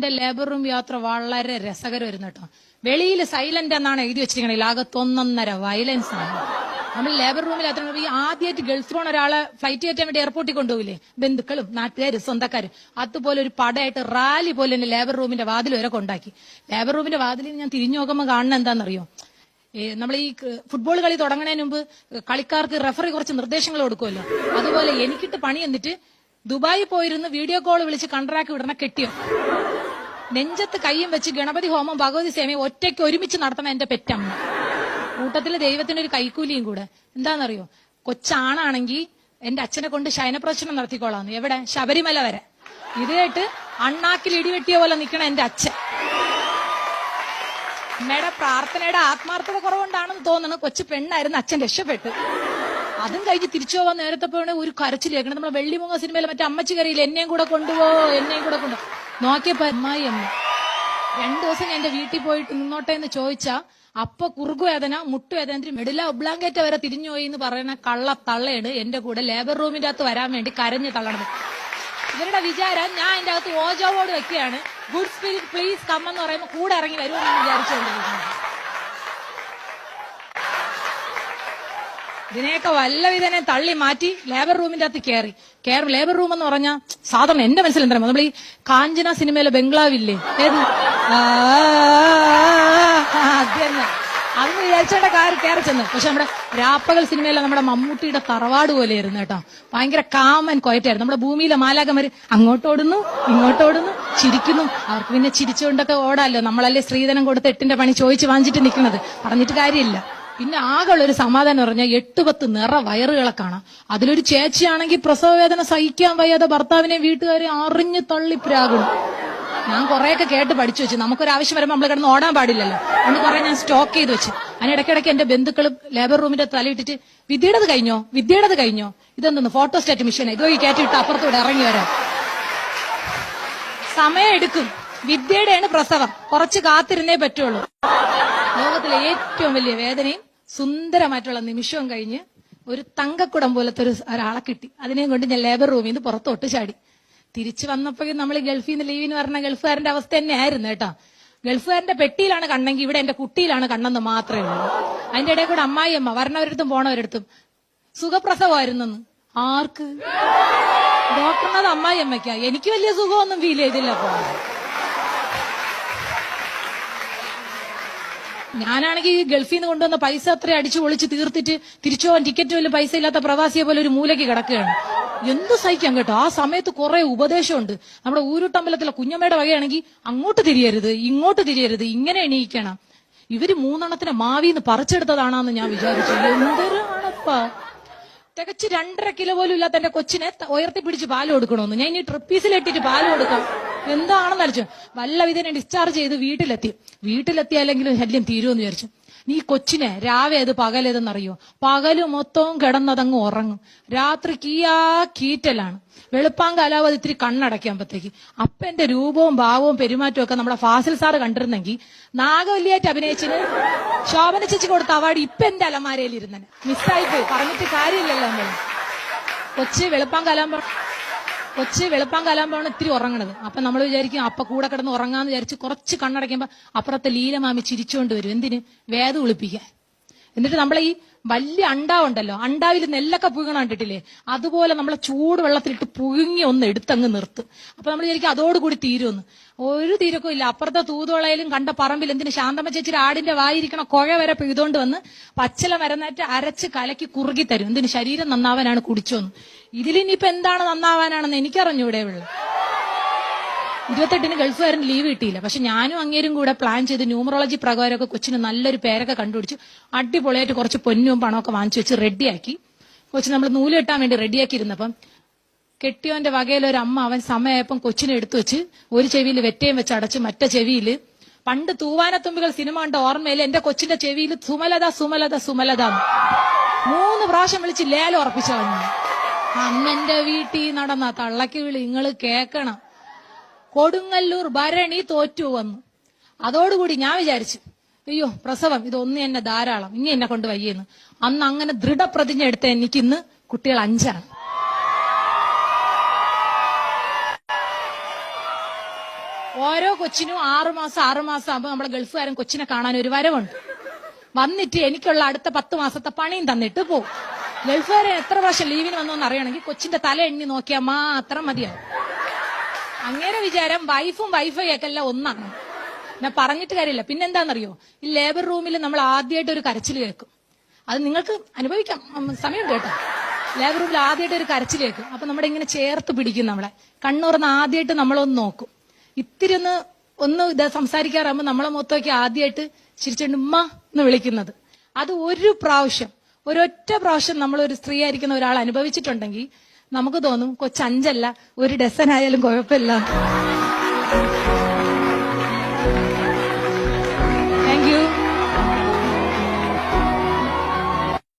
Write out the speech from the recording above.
എന്റെ labour room യാത്ര വളരെ രസകരമായിരുന്നു കേട്ടോ വെളിയിൽ സൈലന്റ് എന്നാണ് എഴുതി വെച്ചിരിക്കണെങ്കിൽ അകത്തൊന്നൊന്നര വയലൻസ് ആണ്. നമ്മൾ ലേബർ റൂമിൽ അത്ര ആദ്യമായിട്ട് ഗൾഫ് പോണ ഒരാളെ ഫ്ലൈറ്റ് കയറ്റാൻ വേണ്ടി എയർപോർട്ടിൽ കൊണ്ടുപോകില്ലേ? ബന്ധുക്കളും നാട്ടുകാരും സ്വന്തക്കാരും. അതുപോലെ ഒരു പടയായിട്ട് റാലി പോലെ തന്നെ ലേബർ റൂമിന്റെ വാതിൽ വരെ കൊണ്ടാക്കി. ലേബർ റൂമിന്റെ വാതിലിൽ ഞാൻ തിരിഞ്ഞു നോക്കുമ്പോൾ കാണുന്ന എന്താണെന്നറിയോ? നമ്മൾ ഈ ഫുട്ബോൾ കളി തുടങ്ങുന്നതിന് മുമ്പ് കളിക്കാർക്ക് റെഫറി കുറച്ച് നിർദ്ദേശങ്ങൾ കൊടുക്കുമല്ലോ. അതുപോലെ എനിക്കിട്ട് പണി എന്നിട്ട് ദുബായി പോയിരുന്ന് വീഡിയോ കോൾ വിളിച്ച് കണ്ടറാക്കി വിടണ കെട്ടിയോ? നെഞ്ചത്ത് കയ്യും വെച്ച് ഗണപതി ഹോമം ഭഗവതി സേമയും ഒറ്റയ്ക്ക് ഒരുമിച്ച് നടത്തണം എന്റെ പെറ്റമ്മ. കൂട്ടത്തിൽ ദൈവത്തിനൊരു കൈക്കൂലിയും കൂടെ. എന്താണെന്നറിയോ കൊച്ചാണാണെങ്കിൽ എന്റെ അച്ഛനെ കൊണ്ട് ശയനപ്രശ്നം നടത്തിക്കോളാന്ന്. എവിടെ? ശബരിമല വരെ. ഇത് കേട്ട് അണ്ണാക്കിൽ ഇടിവെട്ടിയ പോലെ നിൽക്കണം എന്റെ അച്ഛൻ. അമ്മയുടെ പ്രാർത്ഥനയുടെ ആത്മാർത്ഥത കുറവുണ്ടാണെന്ന് തോന്നുന്നു കൊച്ചു പെണ്ണായിരുന്നു അച്ഛൻ രക്ഷപ്പെട്ടു അതും കഴിഞ്ഞ് തിരിച്ചു പോവാൻ നേരത്തെ പോണ ഒരു കരച്ചിൽ കേൾക്കണം. നമ്മളെ വെള്ളിമുങ്ങ സിനിമയിൽ മറ്റേ അമ്മച്ചി കറിയില്ല എന്നെയും കൂടെ കൊണ്ടുപോ എന്നെയും കൂടെ കൊണ്ടു നോക്കിയപ്പോ അമ്മായി അമ്മ. രണ്ടു ദിവസം ഞാൻ എന്റെ വീട്ടിൽ പോയിട്ട് നിന്നോട്ടെ എന്ന് ചോദിച്ചാ അപ്പൊ കുറുകുവേദന മുട്ടുവേദന മെഡില ഒബ്ലാങ്കേറ്റ വരെ തിരിഞ്ഞുപോയി എന്ന് പറയുന്ന കള്ള തള്ളയാണ് എന്റെ കൂടെ ലേബർ റൂമിന്റെ അകത്ത് വരാൻ വേണ്ടി കരഞ്ഞ് തള്ളണത്. ഇവരുടെ വിചാരം ഞാൻ എന്റെ അകത്ത് ഓജോവോട് വെക്കുകയാണ്. ഗുഡ് സ്പിരിറ്റ് പ്ലീസ് കമ്മെന്ന് പറയുമ്പോൾ കൂടെ ഇറങ്ങി വരുമെന്ന് വിചാരിച്ചുകൊണ്ടിരിക്കുന്നത്. ഇതിനെയൊക്കെ വല്ലവിധനെ തള്ളി മാറ്റി ലേബർ റൂമിന്റെ അകത്ത് കയറി കയറി ലേബർ റൂം എന്ന് പറഞ്ഞാൽ സാധാരണ എന്റെ മനസ്സിൽ എന്താ നമ്മൾ ഈ കാഞ്ചന സിനിമയിലെ ബംഗ്ലാവില്ലേ അന്ന് വിചാരിച്ചേണ്ട കാര്യം കയറി ചെന്ന് പക്ഷെ നമ്മുടെ രാപ്പകൽ സിനിമയിലെ നമ്മുടെ മമ്മൂട്ടിയുടെ തറവാട് പോലെയായിരുന്നു കേട്ടോ ഭയങ്കര കാമൻ കൊയറ്റായിരുന്നു നമ്മുടെ ഭൂമിയിലെ മാലാകമാര് അങ്ങോട്ടോടുന്നു ഇങ്ങോട്ടോടുന്നു ചിരിക്കുന്നു അവർക്ക് പിന്നെ ചിരിച്ചുകൊണ്ടൊക്കെ ഓടാല്ലോ നമ്മളല്ലേ സ്ത്രീധനം കൊടുത്ത് എട്ടിന്റെ പണി ചോദിച്ച് വാങ്ങിച്ചിട്ട് നിൽക്കുന്നത് പറഞ്ഞിട്ട് കാര്യമില്ല പിന്നെ ആകെയുള്ള ഒരു സമാധാനം പറഞ്ഞാൽ എട്ട് പത്ത് നിറ വയറുകളെ കാണാം. അതിലൊരു ചേച്ചിയാണെങ്കിൽ പ്രസവ വേദന സഹിക്കാൻ വയ്യാതെ ഭർത്താവിനെ വീട്ടുകാരെ അറിഞ്ഞു തള്ളിപ്രാകണം ഞാൻ കുറെയൊക്കെ കേട്ട് പഠിച്ചു വെച്ചു. നമുക്കൊരു ആവശ്യം വരുമ്പോൾ നമ്മൾ കിടന്ന് ഓടാൻ പാടില്ലല്ലോ. അതുകൊണ്ട് കുറെ ഞാൻ സ്റ്റോക്ക് ചെയ്ത് വെച്ചു. അതിനിടയ്ക്കിടയ്ക്ക് എന്റെ ബന്ധുക്കൾ ലേബർ റൂമിന്റെ തലയിട്ടിട്ട് വിദ്യയുടേത് കഴിഞ്ഞോ? വിദ്യയുടേത് കഴിഞ്ഞോ? ഇതെന്തെന്ന്? ഫോട്ടോ സ്റ്റാറ്റ് മിഷൻ ഇതോ ഈ കയറ്റിട്ട് അപ്പുറത്തൂടെ ഇറങ്ങി വരാം. സമയം എടുക്കും. വിദ്യയുടെയാണ് പ്രസവം. കുറച്ച് കാത്തിരുന്നേ പറ്റുള്ളൂ. ലോകത്തിലെ ഏറ്റവും വലിയ വേദനയും സുന്ദരമായിട്ടുള്ള നിമിഷവും കഴിഞ്ഞ് ഒരു തങ്കക്കുടം പോലത്തെ ഒരു ഒരാളെ കിട്ടി. അതിനെയും കൊണ്ട് ഞാൻ ലേബർ റൂമിൽ നിന്ന് പുറത്തോട്ട് ചാടി. തിരിച്ചു വന്നപ്പോഴും നമ്മൾ ഗൾഫിൽ നിന്ന് ലീവിന് പറഞ്ഞ ഗൾഫുകാരന്റെ അവസ്ഥ തന്നെയായിരുന്നു കേട്ടോ. ഗൾഫുകാരന്റെ പെട്ടിയിലാണ് കണ്ണെങ്കിൽ ഇവിടെ എന്റെ കുട്ടിയിലാണ് കണ്ണെന്ന് മാത്രമേ ഉള്ളൂ. അതിന്റെ ഇടയിൽ കൂടെ അമ്മായിയമ്മ വരണവരടുത്തും പോണവരടുത്തും. സുഖപ്രസവമായിരുന്നെന്ന് ആർക്ക്? ഡോക്ടറിനത് അമ്മായിയമ്മയ്ക്കാ എനിക്ക് വലിയ സുഖമൊന്നും ഫീൽ ചെയ്തില്ല അപ്പൊ ഞാനാണെങ്കിൽ ഗൾഫിൽ നിന്ന് കൊണ്ടുവന്ന പൈസ അത്ര അടിച്ചു പൊളിച്ച് തീർത്തിട്ട് തിരിച്ചു പോകാൻ ടിക്കറ്റ് വല്ല പൈസ ഇല്ലാത്ത പ്രവാസിയെ പോലെ ഒരു മൂലയ്ക്ക് കിടക്കുകയാണ്. എന്ത് സഹിക്കാം കേട്ടോ. ആ സമയത്ത് കുറെ ഉപദേശമുണ്ട്. നമ്മുടെ ഊരുട്ടമ്പലത്തിലെ കുഞ്ഞമ്മയുടെ വകയാണെങ്കിൽ അങ്ങോട്ട് തിരിയരുത് ഇങ്ങോട്ട് തിരിയരുത് ഇങ്ങനെ എണീക്കണം. ഇവർ മൂന്നെണ്ണത്തിന് മാവിന്ന് പറിച്ചെടുത്തതാണെന്ന് ഞാൻ വിചാരിച്ചു. എന്തൊരാണപ്പാ തികച്ച് രണ്ടര കിലോ പോലും ഇല്ലാത്ത എന്റെ കൊച്ചിനെ ഉയർത്തി പിടിച്ച് പാൽ കൊടുക്കണമെന്ന്. ഞാൻ ഇനി ട്രിപ്പീസിലിട്ടിട്ട് പാൽ കൊടുക്കാം. എന്താണെന്ന് അടിച്ചു വല്ല വിധേനെ ഡിസ്ചാർജ് ചെയ്ത് വീട്ടിലെത്തി. വീട്ടിലെത്തിയാലെങ്കിലും ശല്യം തീരുമെന്ന് വിചാരിച്ചു. നീ കൊച്ചിനെ രാവേ പകലേതെന്നറിയോ പകൽ മൊത്തവും കിടന്നതങ്ങ് ഉറങ്ങും. രാത്രി കീയാ കീറ്റലാണ്. വെളുപ്പാൻ കാലാവധി ഇത്തിരി കണ്ണടയ്ക്കുമ്പോഴത്തേക്ക് അപ്പന്റെ രൂപവും ഭാവവും പെരുമാറ്റവും ഒക്കെ നമ്മളെ ഫാസിൽ സാറ് കണ്ടിരുന്നെങ്കിൽ നാഗവല്ലിയായിട്ട് അഭിനയിച്ചിന് ശോഭന ചേച്ചി കൊടുത്ത അവാർഡ് ഇപ്പൊ എന്റെ അലമാരയിൽ ഇരുന്നെ മിസ്സായിട്ട് പറഞ്ഞിട്ട് കാര്യമില്ലല്ലോ കൊച്ചി വെളുപ്പാൻ കലാകുമ്പോ കൊച്ചി വെളുപ്പാൻ കലാകുമ്പോഴാണ് ഇത്തിരി ഉറങ്ങണത്. അപ്പൊ നമ്മൾ വിചാരിക്കും അപ്പ കൂടെ കിടന്ന് ഉറങ്ങാന്ന് വിചാരിച്ച് കുറച്ച് കണ്ണടയ്ക്കുമ്പോ അപ്പുറത്തെ ലീലമാമി ചിരിച്ചുകൊണ്ട് വരും. എന്തിന്? വേദ ഒളിപ്പിക്കാൻ. എന്നിട്ട് നമ്മളെ ഈ വലിയ അണ്ടാവുണ്ടല്ലോ അണ്ടാവിൽ നെല്ലൊക്കെ പുഴുകണ കണ്ടിട്ടില്ലേ? അതുപോലെ നമ്മളെ ചൂട് വെള്ളത്തിലിട്ട് പുഴുങ്ങി ഒന്ന് എടുത്തങ്ങ് നിർത്തും. അപ്പൊ നമ്മൾ വിചാരിക്കും അതോടുകൂടി തീരുമെന്ന്. ഒരു തീരക്കും ഇല്ല. അപ്പുറത്തെ തൂതുവളയിലും കണ്ട പറമ്പിൽ എന്തിന് ശാന്തമ്മ ചേച്ചി ആടിന്റെ വായിരിക്കണ കുഴ വരെ പെയ്തുകൊണ്ട് വന്ന് പച്ചില മരന്നേറ്റ് അരച്ച് കലക്കി കുറുകി തരും. എന്തിന് ശരീരം നന്നാവാനാണ് കുടിച്ചോന്ന്. ഇതിലിനിയിപ്പോ എന്താണ് നന്നാവാനാണെന്ന് എനിക്കറിഞ്ഞൂടെ ഉള്ളു. ഇരുപത്തെട്ടിന് ഗൾഫുകാരൻ ലീവ് കിട്ടിയില്ല. പക്ഷെ ഞാനും അങ്ങേരും കൂടെ പ്ലാൻ ചെയ്ത് ന്യൂമറോളജി പ്രകാരമൊക്കെ കൊച്ചിന് നല്ലൊരു പേരൊക്കെ കണ്ടുപിടിച്ച്. അടിപൊളിയായിട്ട് കുറച്ച് പൊന്നും പണമൊക്കെ വാങ്ങിച്ചു വെച്ച് റെഡിയാക്കി കൊച്ചിന് നമ്മൾ നൂൽ കെട്ടാൻ വേണ്ടി റെഡിയാക്കിയിരുന്നപ്പം കെട്ടിയോന്റെ വകയിൽ ഒരു അമ്മ അവൻ സമയമായപ്പം കൊച്ചിനെ എടുത്തു വെച്ച് ഒരു ചെവിയിൽ വെറ്റയും വെച്ച് അടച്ച് മറ്റേ ചെവിയിൽ പണ്ട് തൂവാനത്തുമ്പികൾ സിനിമ കണ്ട ഓർമ്മയിൽ എന്റെ കൊച്ചിന്റെ ചെവിയിൽ സുമലത സുമലത സുമലത മൂന്ന് പ്രാവശ്യം വിളിച്ച് ലേലം ഉറപ്പിച്ചു അന്നെന്റെ വീട്ടിൽ നടന്ന തള്ളക്ക് വിളി നിങ്ങൾ കേക്കണം കൊടുങ്ങല്ലൂർ ഭരണി തോറ്റു വന്നു. അതോടുകൂടി ഞാൻ വിചാരിച്ചു അയ്യോ പ്രസവം ഇതൊന്നും എന്നെ ധാരാളം ഇനി എന്നെ കൊണ്ട് വയ്യെന്ന്. അന്ന് അങ്ങനെ ദൃഢപ്രതിജ്ഞ എടുത്ത എനിക്ക് ഇന്ന് കുട്ടികൾ അഞ്ചാണ്. ഓരോ കൊച്ചിനും ആറുമാസം ആറുമാസം ആറു മാസം ആകുമ്പോൾ നമ്മളെ ഗൾഫുകാരൻ കൊച്ചിനെ കാണാൻ ഒരു വരവുണ്ട്. വന്നിട്ട് എനിക്കുള്ള അടുത്ത പത്ത് മാസത്തെ പണിയും തന്നിട്ട് പോകും ഗൾഫുകാരൻ എത്ര പ്രാവശ്യം ലീവിന് വന്നോന്ന് അറിയണമെങ്കിൽ കൊച്ചിന്റെ തല എണ്ണി നോക്കിയാൽ മാത്രം മതിയാവും. അങ്ങനെ വിചാരം വൈഫും വൈഫൈ ഒക്കെ എല്ലാം ഒന്നാണ്. ഞാൻ പറഞ്ഞിട്ട് കാര്യമില്ല. പിന്നെന്താണെന്നറിയോ? ഈ ലേബർ റൂമിൽ നമ്മൾ ആദ്യമായിട്ട് ഒരു കരച്ചിൽ കേൾക്കും. അത് നിങ്ങൾക്ക് അനുഭവിക്കാം. സമയം കേട്ടോ. ലേബർ റൂമിൽ ആദ്യമായിട്ട് ഒരു കരച്ചിൽ കേൾക്കും. അപ്പൊ നമ്മുടെ ഇങ്ങനെ ചേർത്ത് പിടിക്കും നമ്മളെ. കണ്ണുറന്ന് ആദ്യമായിട്ട് നമ്മളൊന്ന് നോക്കും. ഇത്തിരി ഒന്ന് ഒന്ന് ഇത് സംസാരിക്കാറാകുമ്പോൾ നമ്മളെ മൊത്തമൊക്കെ ആദ്യമായിട്ട് ചിരിച്ചുകൊണ്ട് ഉമ്മ എന്ന് വിളിക്കുന്നത്. അത് ഒരു പ്രാവശ്യം ഒരൊറ്റ പ്രാവശ്യം നമ്മൾ ഒരു സ്ത്രീ ആയിരിക്കുന്ന ഒരാൾ അനുഭവിച്ചിട്ടുണ്ടെങ്കിൽ നമുക്ക് തോന്നും കൊച്ചഞ്ചല്ല ഒരു ഡസൻ ആയാലും കുഴപ്പമില്ല.